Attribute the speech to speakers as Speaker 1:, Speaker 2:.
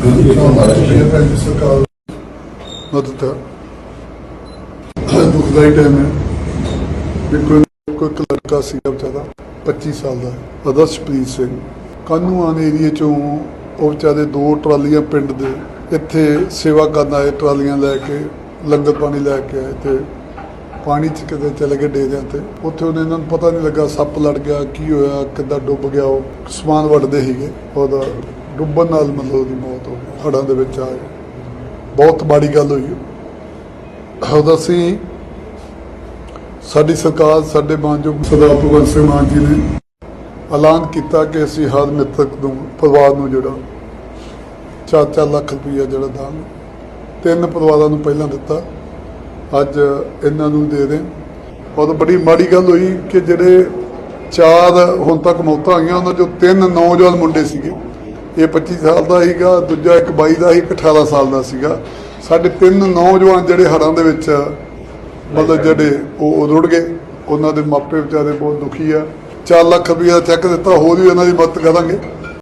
Speaker 1: ਸਰਕਾਰ ਮਦਦ ਦੁਖਦਾਈ ਟਾਈਮ ਹੈ। ਦੇਖੋ ਕੋਈ ਇੱਕ ਲੜਕਾ ਸੀਗਾ ਵਿਚਾਰਾ 25 ਸਾਲ ਦਾ। ਅਦਰਸ਼ਪ੍ਰੀਤ ਸਿੰਘ। ਕਾਨੂੰਨ ਏਰੀਏ ਚੋਂ ਉਹ ਵਿਚਾਰੇ ਦੋ ਟਰਾਲੀਆਂ ਪਿੰਡ ਦੇ, ਇੱਥੇ ਸੇਵਾ ਕਰਨ ਆਏ ਟਰਾਲੀਆਂ ਲੈ ਕੇ, ਲੰਗਰ ਪਾਣੀ ਲੈ ਕੇ ਆਏ ਤੇ ਪਾਣੀ ਚ ਕਿਤੇ ਚਲੇ ਗਏ ਡੇਰਿਆਂ ਤੇ। ਉੱਥੇ ਉਹਨੇ ਇਹਨਾਂ ਨੂੰ ਪਤਾ ਨਹੀਂ ਲੱਗਾ ਸੱਪ ਲੜ ਗਿਆ, ਕੀ ਹੋਇਆ, ਕਿੱਦਾਂ ਡੁੱਬ ਗਿਆ, ਉਹ ਸਮਾਨ ਵੱਢਦੇ ਸੀਗੇ। ਉਹਦਾ ਡੁੱਬਣ ਨਾਲ ਮਤਲਬ ਉਹਦੀ ਮੌਤ ਹੋ ਗਈ ਹੜਾਂ ਦੇ ਵਿੱਚ ਆ ਗਏ। ਬਹੁਤ ਮਾੜੀ ਗੱਲ ਹੋਈ ਉਹਦਾ ਅਸੀਂ ਸਾਡੀ ਸਰਕਾਰ, ਸਾਡੇ ਮਾਨਯੋਗ ਸਰਦਾਰ ਭਗਵੰਤ ਸਿੰਘ ਮਾਨ ਜੀ ਨੇ ਐਲਾਨ ਕੀਤਾ ਕਿ ਅਸੀਂ ਹਰ ਮ੍ਰਿਤਕ ਨੂੰ, ਪਰਿਵਾਰ ਨੂੰ ਜਿਹੜਾ 4-4 ਲੱਖ ਰੁਪਈਆ ਜਿਹੜਾ ਦਾਨ, ਤਿੰਨ ਪਰਿਵਾਰਾਂ ਨੂੰ ਪਹਿਲਾਂ ਦਿੱਤਾ, ਅੱਜ ਇਹਨਾਂ ਨੂੰ ਦੇ ਦੇ ਬਹੁਤ ਬੜੀ ਮਾੜੀ ਗੱਲ ਹੋਈ ਕਿ ਜਿਹੜੇ ਚਾਰ ਹੁਣ ਤੱਕ ਮੌਤਾਂ ਹੋਈਆਂ, ਉਹਨਾਂ ਚੋਂ ਤਿੰਨ ਨੌਜਵਾਨ ਮੁੰਡੇ ਸੀਗੇ। ਇਹ 25 ਸਾਲ ਦਾ ਸੀਗਾ, ਦੂਜਾ ਇੱਕ 22 ਦਾ ਸੀ, ਇੱਕ 18 ਸਾਲ ਦਾ ਸੀਗਾ। ਸਾਡੇ ਤਿੰਨ ਨੌਜਵਾਨ ਜਿਹੜੇ ਹੜ੍ਹਾਂ ਦੇ ਵਿੱਚ, ਮਤਲਬ ਜਿਹੜੇ ਉਹ ਰੁੜ ਗਏ। ਉਹਨਾਂ ਦੇ ਮਾਪੇ ਵਿਚਾਰੇ ਬਹੁਤ ਦੁਖੀ ਆ। 4 ਲੱਖ ਰੁਪਏ ਦਾ ਚੈੱਕ ਦਿੱਤਾ, ਹੋਰ ਵੀ ਉਹਨਾਂ ਦੀ ਮਦਦ ਕਰਾਂਗੇ।